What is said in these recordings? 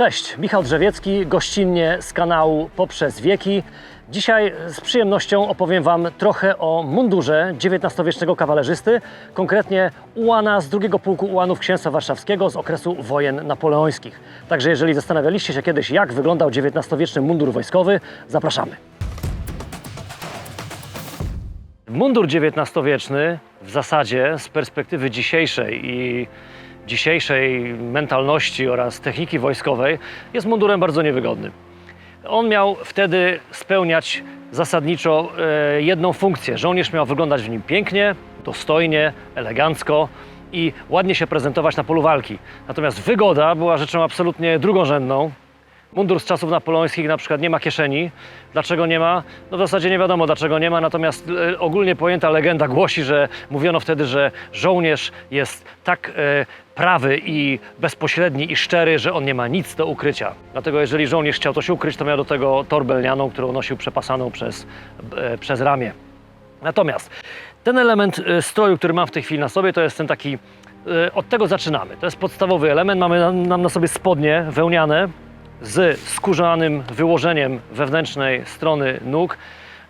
Cześć, Michał Drzewiecki, gościnnie z kanału Poprzez Wieki. Dzisiaj z przyjemnością opowiem Wam trochę o mundurze XIX-wiecznego kawalerzysty, konkretnie ułana z drugiego pułku ułanów Księstwa Warszawskiego z okresu wojen napoleońskich. Także jeżeli zastanawialiście się kiedyś, jak wyglądał XIX-wieczny mundur wojskowy, zapraszamy. Mundur XIX-wieczny w zasadzie z perspektywy dzisiejszej i dzisiejszej mentalności oraz techniki wojskowej jest mundurem bardzo niewygodnym. On miał wtedy spełniać zasadniczo e, jedną funkcję. Żołnierz miał wyglądać w nim pięknie, dostojnie, elegancko i ładnie się prezentować na polu walki. Natomiast wygoda była rzeczą absolutnie drugorzędną. Mundur z czasów napoleońskich na przykład nie ma kieszeni. Dlaczego nie ma? No w zasadzie nie wiadomo dlaczego nie ma, natomiast e, ogólnie pojęta legenda głosi, że mówiono wtedy, że żołnierz jest tak e, prawy i bezpośredni i szczery, że on nie ma nic do ukrycia. Dlatego jeżeli żołnierz chciał coś ukryć, to miał do tego torbę lnianą, którą nosił przepasaną przez, e, przez ramię. Natomiast ten element e, stroju, który mam w tej chwili na sobie, to jest ten taki, e, od tego zaczynamy. To jest podstawowy element. Mamy na, nam na sobie spodnie wełniane z skórzanym wyłożeniem wewnętrznej strony nóg.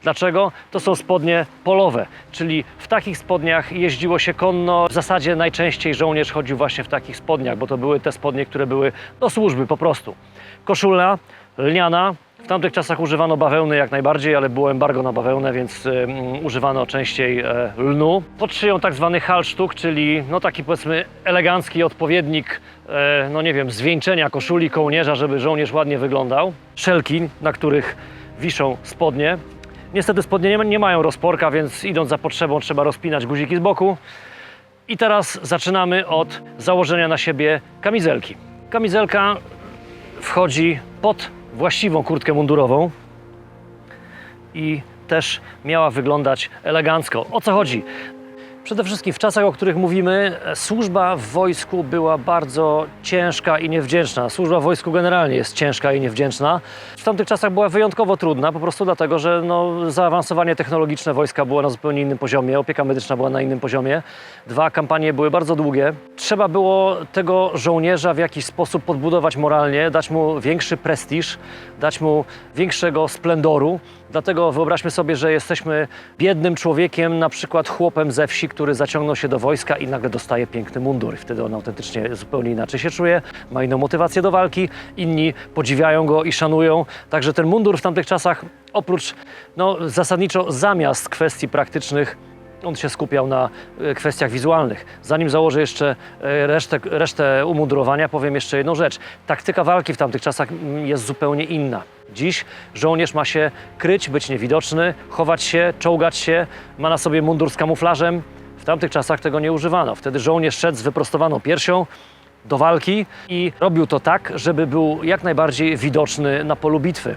Dlaczego? To są spodnie polowe, czyli w takich spodniach jeździło się konno. W zasadzie najczęściej żołnierz chodził właśnie w takich spodniach, bo to były te spodnie, które były do służby po prostu. Koszula lniana, w tamtych czasach używano bawełny jak najbardziej, ale było embargo na bawełnę, więc y, używano częściej e, lnu. Pod szyją tak zwany halsztuk, czyli no taki powiedzmy elegancki odpowiednik, e, no nie wiem, zwieńczenia koszuli, kołnierza, żeby żołnierz ładnie wyglądał. Szelki, na których wiszą spodnie. Niestety spodnie nie, ma- nie mają rozporka, więc idąc za potrzebą trzeba rozpinać guziki z boku. I teraz zaczynamy od założenia na siebie kamizelki. Kamizelka wchodzi pod właściwą kurtkę mundurową i też miała wyglądać elegancko. O co chodzi? Przede wszystkim w czasach, o których mówimy, służba w wojsku była bardzo ciężka i niewdzięczna. Służba w wojsku generalnie jest ciężka i niewdzięczna. W tamtych czasach była wyjątkowo trudna, po prostu dlatego, że no, zaawansowanie technologiczne wojska było na zupełnie innym poziomie, opieka medyczna była na innym poziomie. Dwa, kampanie były bardzo długie. Trzeba było tego żołnierza w jakiś sposób podbudować moralnie, dać mu większy prestiż, dać mu większego splendoru. Dlatego wyobraźmy sobie, że jesteśmy biednym człowiekiem, na przykład chłopem ze wsi, który zaciągnął się do wojska i nagle dostaje piękny mundur. Wtedy on autentycznie zupełnie inaczej się czuje, ma inną motywację do walki, inni podziwiają go i szanują. Także ten mundur w tamtych czasach, oprócz no, zasadniczo zamiast kwestii praktycznych, on się skupiał na e, kwestiach wizualnych. Zanim założę jeszcze e, resztę, resztę umundurowania, powiem jeszcze jedną rzecz. Taktyka walki w tamtych czasach mm, jest zupełnie inna. Dziś żołnierz ma się kryć, być niewidoczny, chować się, czołgać się, ma na sobie mundur z kamuflażem. W tamtych czasach tego nie używano. Wtedy żołnierz szedł z wyprostowaną piersią do walki i robił to tak, żeby był jak najbardziej widoczny na polu bitwy.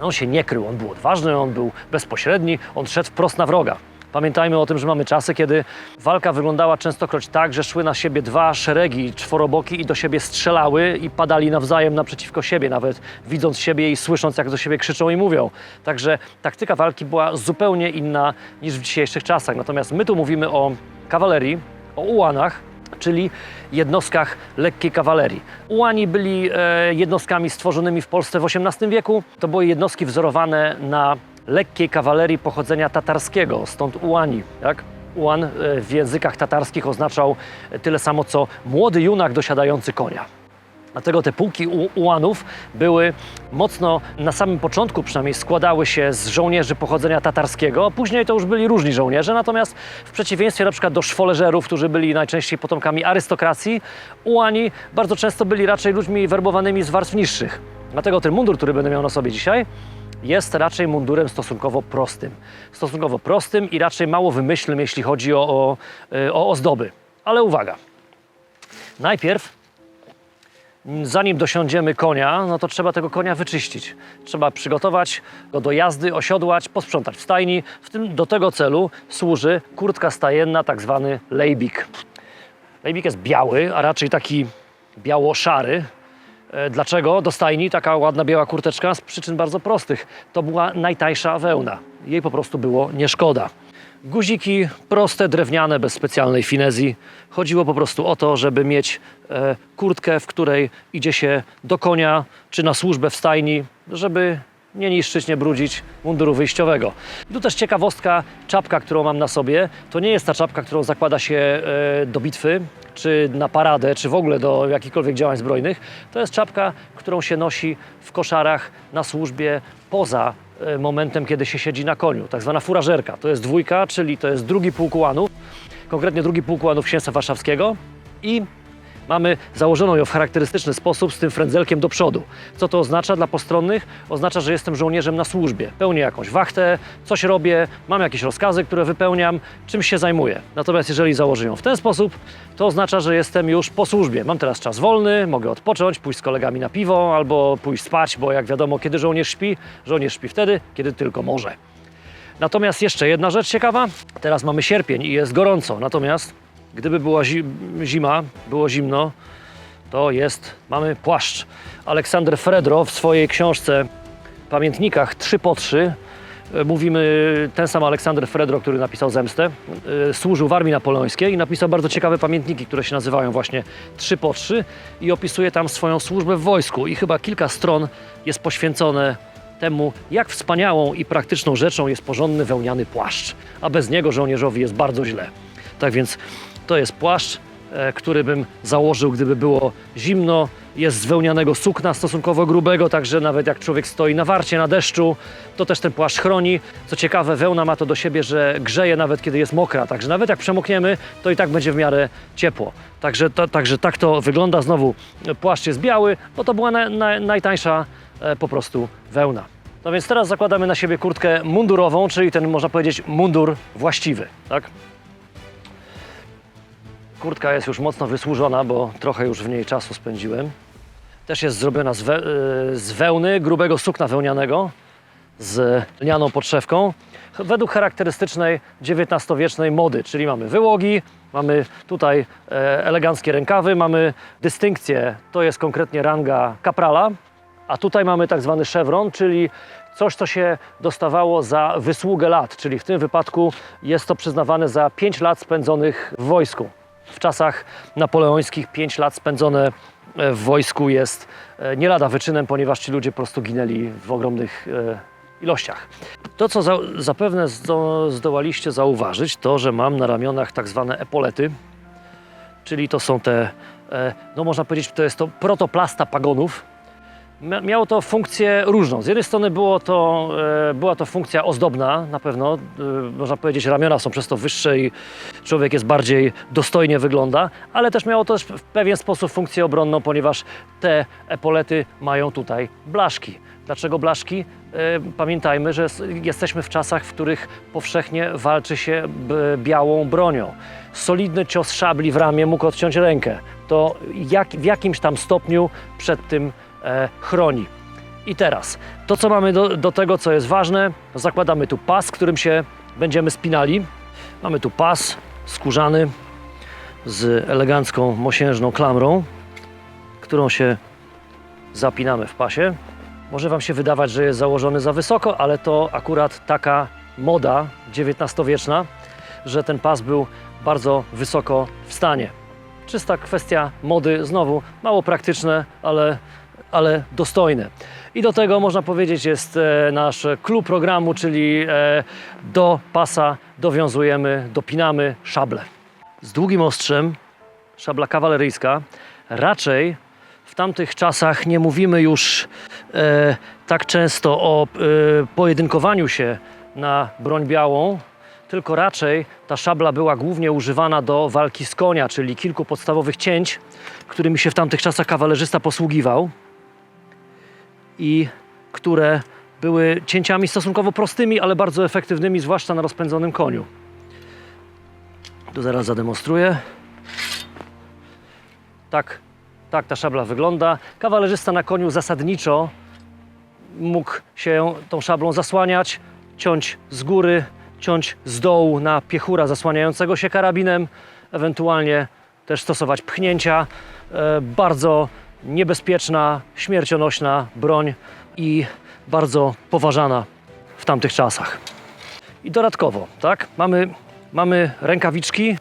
On się nie krył, on był odważny, on był bezpośredni, on szedł wprost na wroga. Pamiętajmy o tym, że mamy czasy, kiedy walka wyglądała częstokroć tak, że szły na siebie dwa szeregi czworoboki i do siebie strzelały i padali nawzajem naprzeciwko siebie, nawet widząc siebie i słysząc, jak do siebie krzyczą i mówią. Także taktyka walki była zupełnie inna niż w dzisiejszych czasach. Natomiast my tu mówimy o kawalerii, o ułanach, czyli jednostkach lekkiej kawalerii. Ułani byli e, jednostkami stworzonymi w Polsce w XVIII wieku. To były jednostki wzorowane na lekkiej kawalerii pochodzenia tatarskiego, stąd ułani. Tak? Ułan e, w językach tatarskich oznaczał tyle samo co młody junak dosiadający konia. Dlatego te pułki ułanów były mocno, na samym początku przynajmniej, składały się z żołnierzy pochodzenia tatarskiego. Później to już byli różni żołnierze, natomiast w przeciwieństwie na przykład do szwoleżerów, którzy byli najczęściej potomkami arystokracji, ułani bardzo często byli raczej ludźmi werbowanymi z warstw niższych. Dlatego ten mundur, który będę miał na sobie dzisiaj, jest raczej mundurem stosunkowo prostym. Stosunkowo prostym i raczej mało wymyślnym, jeśli chodzi o, o, y, o ozdoby. Ale uwaga, najpierw zanim dosiądziemy konia, no to trzeba tego konia wyczyścić. Trzeba przygotować go do jazdy, osiodłać, posprzątać w stajni. W tym do tego celu służy kurtka stajenna, tak zwany lejbik. Lejbik jest biały, a raczej taki biało-szary. E, Dlaczego do stajni taka ładna biała kurteczka? Z przyczyn bardzo prostych. To była najtańsza wełna. Jej po prostu było nie szkoda. Guziki proste, drewniane, bez specjalnej finezji. Chodziło po prostu o to, żeby mieć e, kurtkę, w której idzie się do konia czy na służbę w stajni, żeby nie niszczyć, nie brudzić munduru wyjściowego. I tu też ciekawostka, czapka, którą mam na sobie, to nie jest ta czapka, którą zakłada się e, do bitwy, czy na paradę, czy w ogóle do jakichkolwiek działań zbrojnych. To jest czapka, którą się nosi w koszarach na służbie poza e, momentem, kiedy się siedzi na koniu, tak zwana furażerka. To jest dwójka, czyli to jest drugi pułk ułanów, konkretnie drugi pułk ułanów Księstwa Warszawskiego i mamy założoną ją w charakterystyczny sposób z tym frędzelkiem do przodu. Co to oznacza dla postronnych? Oznacza, że jestem żołnierzem na służbie. Pełnię jakąś wachtę, coś robię, mam jakieś rozkazy, które wypełniam, czymś się zajmuję. Natomiast jeżeli założę ją w ten sposób, to oznacza, że jestem już po służbie. Mam teraz czas wolny, mogę odpocząć, pójść z kolegami na piwo albo pójść spać, bo jak wiadomo, kiedy żołnierz śpi, żołnierz śpi wtedy, kiedy tylko może. Natomiast jeszcze jedna rzecz ciekawa. Teraz mamy sierpień i jest gorąco. Natomiast gdyby była zi- zima, było zimno, to jest, mamy płaszcz. Aleksander Fredro w swojej książce Pamiętnikach 3 po 3 e, mówimy, ten sam Aleksander Fredro, który napisał Zemstę, e, służył w armii napoleońskiej i napisał bardzo ciekawe pamiętniki, które się nazywają właśnie 3 po 3 i opisuje tam swoją służbę w wojsku i chyba kilka stron jest poświęcone temu, jak wspaniałą i praktyczną rzeczą jest porządny wełniany płaszcz, a bez niego żołnierzowi jest bardzo źle. Tak więc to jest płaszcz, e, który bym założył, gdyby było zimno. Jest z wełnianego sukna stosunkowo grubego, także nawet jak człowiek stoi na warcie, na deszczu, to też ten płaszcz chroni. Co ciekawe, wełna ma to do siebie, że grzeje nawet kiedy jest mokra, także nawet jak przemokniemy, to i tak będzie w miarę ciepło. Także, to, także tak to wygląda. Znowu e, płaszcz jest biały, bo to była na, na, najtańsza e, po prostu wełna. No więc teraz zakładamy na siebie kurtkę mundurową, czyli ten można powiedzieć mundur właściwy, tak? Kurtka jest już mocno wysłużona, bo trochę już w niej czasu spędziłem. Też jest zrobiona z, we, y, z wełny, grubego sukna wełnianego, z lnianą podszewką, według charakterystycznej XIX-wiecznej mody, czyli mamy wyłogi, mamy tutaj e, eleganckie rękawy, mamy dystynkcję, to jest konkretnie ranga kaprala, a tutaj mamy tak zwany szewron, czyli coś, co się dostawało za wysługę lat, czyli w tym wypadku jest to przyznawane za 5 lat spędzonych w wojsku. W czasach napoleońskich 5 lat spędzone e, w wojsku jest e, nie lada wyczynem, ponieważ ci ludzie po prostu ginęli w ogromnych e, ilościach. To, co za, zapewne zdo, zdołaliście zauważyć, to, że mam na ramionach tak zwane epolety, czyli to są te, no można powiedzieć, to jest to protoplasta pagonów, Miało to funkcję różną. Z jednej strony było to, e, była to funkcja ozdobna, na pewno. E, można powiedzieć, ramiona są przez to wyższe i człowiek jest bardziej dostojnie wygląda, ale też miało to też w pewien sposób funkcję obronną, ponieważ te epolety mają tutaj blaszki. Dlaczego blaszki? E, Pamiętajmy, że jesteśmy w czasach, w których powszechnie walczy się białą bronią. Solidny cios szabli w ramię mógł odciąć rękę. To jak, w jakimś tam stopniu przed tym chroni. I teraz, to co mamy do, do tego, co jest ważne, zakładamy tu pas, którym się będziemy spinali. Mamy tu pas skórzany z elegancką, mosiężną klamrą, którą się zapinamy w pasie. Może Wam się wydawać, że jest założony za wysoko, ale to akurat taka moda XIX-wieczna, że ten pas był bardzo wysoko w stanie. Czysta kwestia mody, znowu mało praktyczne, ale, ale dostojne. I do tego można powiedzieć jest e, nasz klub programu, czyli e, do pasa dowiązujemy, dopinamy szable. Z długim ostrzem, szabla kawaleryjska, raczej w tamtych czasach nie mówimy już e, tak często o e, pojedynkowaniu się na broń białą, tylko raczej ta szabla była głównie używana do walki z konia, czyli kilku podstawowych cięć, którymi się w tamtych czasach kawalerzysta posługiwał i które były cięciami stosunkowo prostymi, ale bardzo efektywnymi, zwłaszcza na rozpędzonym koniu. Tu zaraz zademonstruję. Tak, tak ta szabla wygląda. Kawalerzysta na koniu zasadniczo mógł się tą szablą zasłaniać, ciąć z góry, ciąć z dołu na piechura zasłaniającego się karabinem, ewentualnie też stosować pchnięcia. E, bardzo niebezpieczna, śmiercionośna broń i bardzo poważana w tamtych czasach. I dodatkowo, tak, mamy, mamy rękawiczki,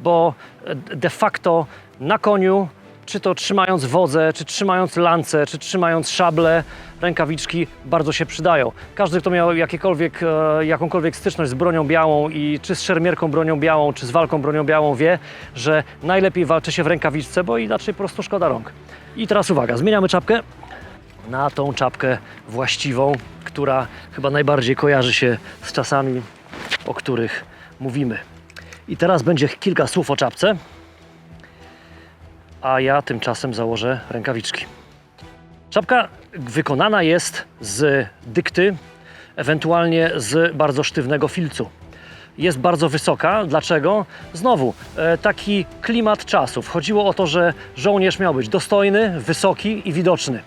bo de facto na koniu, czy to trzymając wodze, czy trzymając lance, czy trzymając szable, rękawiczki bardzo się przydają. Każdy, kto miał jakiekolwiek, e, jakąkolwiek styczność z bronią białą i czy z szermierką bronią białą, czy z walką bronią białą wie, że najlepiej walczy się w rękawiczce, bo inaczej po prostu szkoda rąk. I teraz uwaga, zmieniamy czapkę na tą czapkę właściwą, która chyba najbardziej kojarzy się z czasami, o których mówimy. I teraz będzie kilka słów o czapce, a ja tymczasem założę rękawiczki. Czapka wykonana jest z dykty, ewentualnie z bardzo sztywnego filcu. Jest bardzo wysoka. Dlaczego? Znowu, e, taki klimat czasów. Chodziło o to, że żołnierz miał być dostojny, wysoki i widoczny.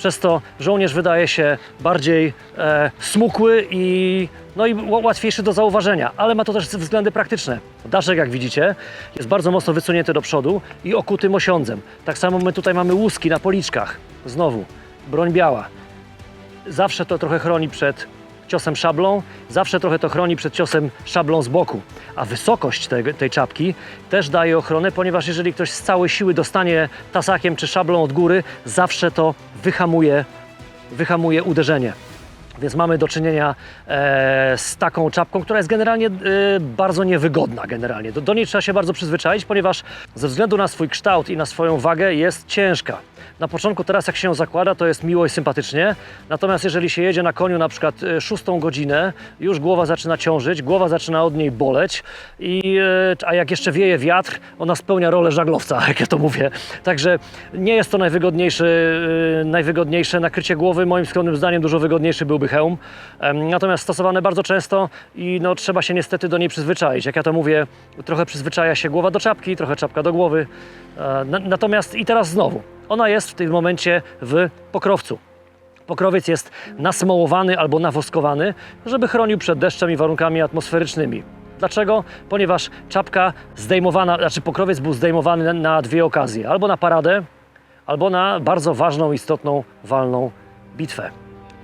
Przez to żołnierz wydaje się bardziej e, smukły i, no i łatwiejszy do zauważenia, ale ma to też względy praktyczne. Daszek, jak widzicie, jest bardzo mocno wysunięty do przodu i okuty mosiądzem. Tak samo my tutaj mamy łuski na policzkach. Znowu, broń biała. Zawsze to trochę chroni przed ciosem szablą, zawsze trochę to chroni przed ciosem szablą z boku. A wysokość tej, tej czapki też daje ochronę, ponieważ jeżeli ktoś z całej siły dostanie tasakiem czy szablą od góry, zawsze to wyhamuje, wyhamuje uderzenie. Więc mamy do czynienia e, z taką czapką, która jest generalnie e, bardzo niewygodna. Generalnie. Do, do niej trzeba się bardzo przyzwyczaić, ponieważ ze względu na swój kształt i na swoją wagę jest ciężka. Na początku teraz jak się ją zakłada, to jest miło i sympatycznie. Natomiast jeżeli się jedzie na koniu na przykład e, szóstą godzinę, już głowa zaczyna ciążyć, głowa zaczyna od niej boleć, i, a jak jeszcze wieje wiatr, ona spełnia rolę żaglowca, jak ja to mówię. Także nie jest to najwygodniejsze, najwygodniejsze nakrycie głowy. Moim skromnym zdaniem dużo wygodniejszy byłby hełm. Natomiast stosowane bardzo często i no, trzeba się niestety do niej przyzwyczaić. Jak ja to mówię, trochę przyzwyczaja się głowa do czapki, trochę czapka do głowy. E, na- Natomiast i teraz znowu, ona jest w tym momencie w pokrowcu. Pokrowiec jest nasmołowany albo nawoskowany, żeby chronił przed deszczem i warunkami atmosferycznymi. Dlaczego? Ponieważ czapka zdejmowana, znaczy pokrowiec był zdejmowany na dwie okazje: albo na paradę, albo na bardzo ważną, istotną, walną bitwę.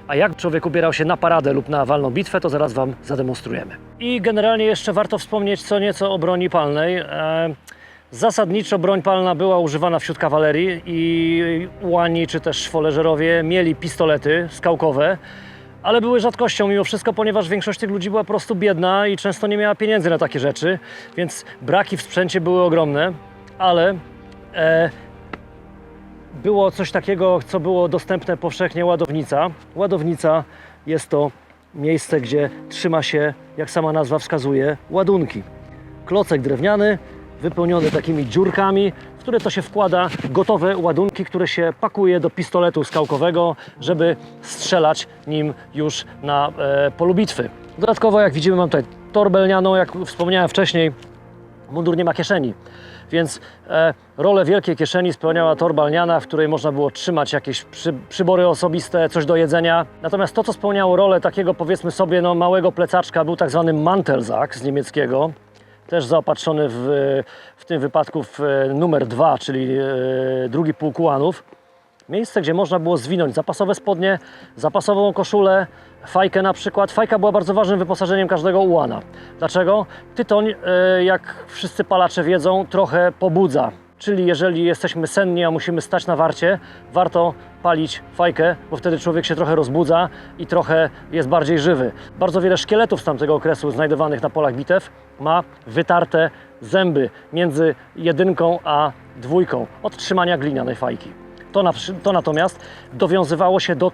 A jak człowiek ubierał się na paradę lub na walną bitwę, to zaraz Wam zademonstrujemy. I generalnie jeszcze warto wspomnieć co nieco o broni palnej. E, Zasadniczo broń palna była używana wśród kawalerii i ułani czy też szwoleżerowie mieli pistolety skałkowe, ale były rzadkością mimo wszystko, ponieważ większość tych ludzi była po prostu biedna i często nie miała pieniędzy na takie rzeczy, więc braki w sprzęcie były ogromne, ale e, było coś takiego, co było dostępne powszechnie ładownica. Ładownica jest to miejsce, gdzie trzyma się, jak sama nazwa wskazuje, ładunki. Klocek drewniany, wypełniony takimi dziurkami, w które to się wkłada gotowe ładunki, które się pakuje do pistoletu skałkowego, żeby strzelać nim już na e, polu bitwy. Dodatkowo, jak widzimy, mam tutaj torbę lnianą, jak wspomniałem wcześniej, mundur nie ma kieszeni, więc e, rolę wielkiej kieszeni spełniała torba lniana, w której można było trzymać jakieś przy, przybory osobiste, coś do jedzenia. Natomiast to, co spełniało rolę takiego, powiedzmy sobie, no, małego plecaczka, był tak zwany Mantelsack z niemieckiego, też zaopatrzony w, w tym wypadku w e, numer dwa, czyli e, drugi pułk ułanów. Miejsce, gdzie można było zwinąć zapasowe spodnie, zapasową koszulę, fajkę na przykład. Fajka była bardzo ważnym wyposażeniem każdego ułana. Dlaczego? Tytoń, e, jak wszyscy palacze wiedzą, trochę pobudza. Czyli jeżeli jesteśmy senni, a musimy stać na warcie, warto palić fajkę, bo wtedy człowiek się trochę rozbudza i trochę jest bardziej żywy. Bardzo wiele szkieletów z tamtego okresu znajdowanych na polach bitew ma wytarte zęby między jedynką a dwójką od trzymania glinianej fajki. To, na, to natomiast dowiązywało się do,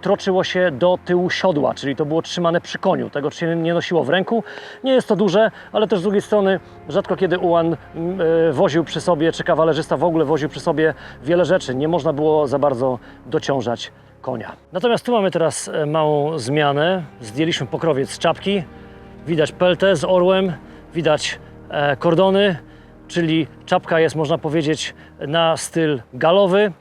troczyło się do tyłu siodła, czyli to było trzymane przy koniu. Tego się nie nosiło w ręku. Nie jest to duże, ale też z drugiej strony rzadko kiedy ułan y, woził przy sobie, czy kawalerzysta w ogóle woził przy sobie wiele rzeczy. Nie można było za bardzo dociążać konia. Natomiast tu mamy teraz e, małą zmianę. Zdjęliśmy pokrowiec z czapki. Widać peltę z orłem, widać e, kordony, czyli czapka jest, można powiedzieć, na styl galowy.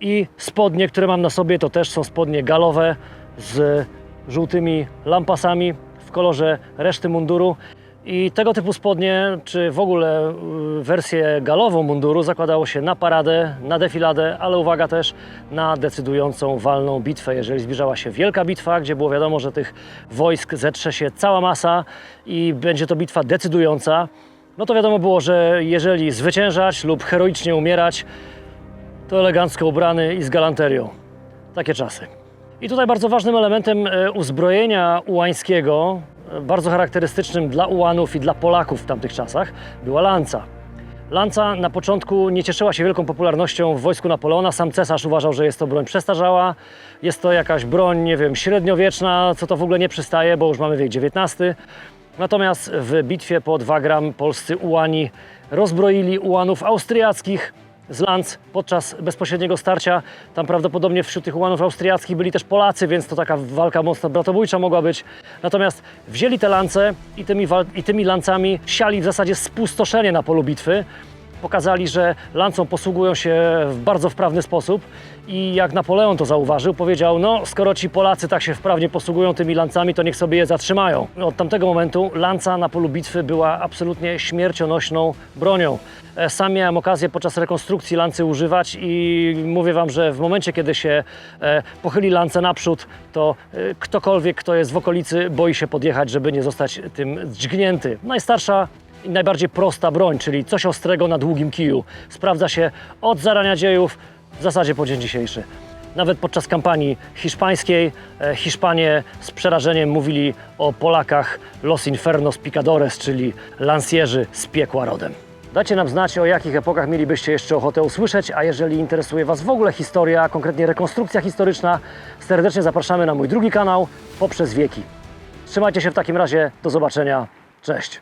I spodnie, które mam na sobie, to też są spodnie galowe z żółtymi lampasami w kolorze reszty munduru. I tego typu spodnie, czy w ogóle y, wersję galową munduru zakładało się na paradę, na defiladę, ale uwaga też na decydującą walną bitwę. Jeżeli zbliżała się wielka bitwa, gdzie było wiadomo, że tych wojsk zetrze się cała masa i będzie to bitwa decydująca, no to wiadomo było, że jeżeli zwyciężać lub heroicznie umierać, to elegancko ubrany i z galanterią. Takie czasy. I tutaj bardzo ważnym elementem e, uzbrojenia ułańskiego, e, bardzo charakterystycznym dla Ułanów i dla Polaków w tamtych czasach, była lanca. Lanca na początku nie cieszyła się wielką popularnością w wojsku Napoleona. Sam cesarz uważał, że jest to broń przestarzała, jest to jakaś broń, nie wiem, średniowieczna, co to w ogóle nie przystaje, bo już mamy wiek XIX. Natomiast w bitwie pod Wagram polscy ułani rozbroili ułanów austriackich z Lanz podczas bezpośredniego starcia. Tam prawdopodobnie wśród tych ułanów austriackich byli też Polacy, więc to taka walka mocno bratobójcza mogła być. Natomiast wzięli te lance i tymi, i tymi lancami siali w zasadzie spustoszenie na polu bitwy. Pokazali, że lancą posługują się w bardzo wprawny sposób i jak Napoleon to zauważył, powiedział, no skoro ci Polacy tak się wprawnie posługują tymi lancami, to niech sobie je zatrzymają. Od tamtego momentu lanca na polu bitwy była absolutnie śmiercionośną bronią. E, Sam miałem okazję podczas rekonstrukcji lancy używać i mówię Wam, że w momencie, kiedy się e, pochyli lance naprzód, to e, ktokolwiek, kto jest w okolicy, boi się podjechać, żeby nie zostać tym dźgnięty. Najstarsza i najbardziej prosta broń, czyli coś ostrego na długim kiju. Sprawdza się od zarania dziejów w zasadzie po dzień dzisiejszy. Nawet podczas kampanii hiszpańskiej e, Hiszpanie z przerażeniem mówili o Polakach Los Infernos Picadores, czyli lansjerzy z piekła rodem. Dajcie nam znać, o jakich epokach mielibyście jeszcze ochotę usłyszeć, a jeżeli interesuje Was w ogóle historia, a konkretnie rekonstrukcja historyczna, serdecznie zapraszamy na mój drugi kanał Poprzez Wieki. Trzymajcie się w takim razie, do zobaczenia, cześć!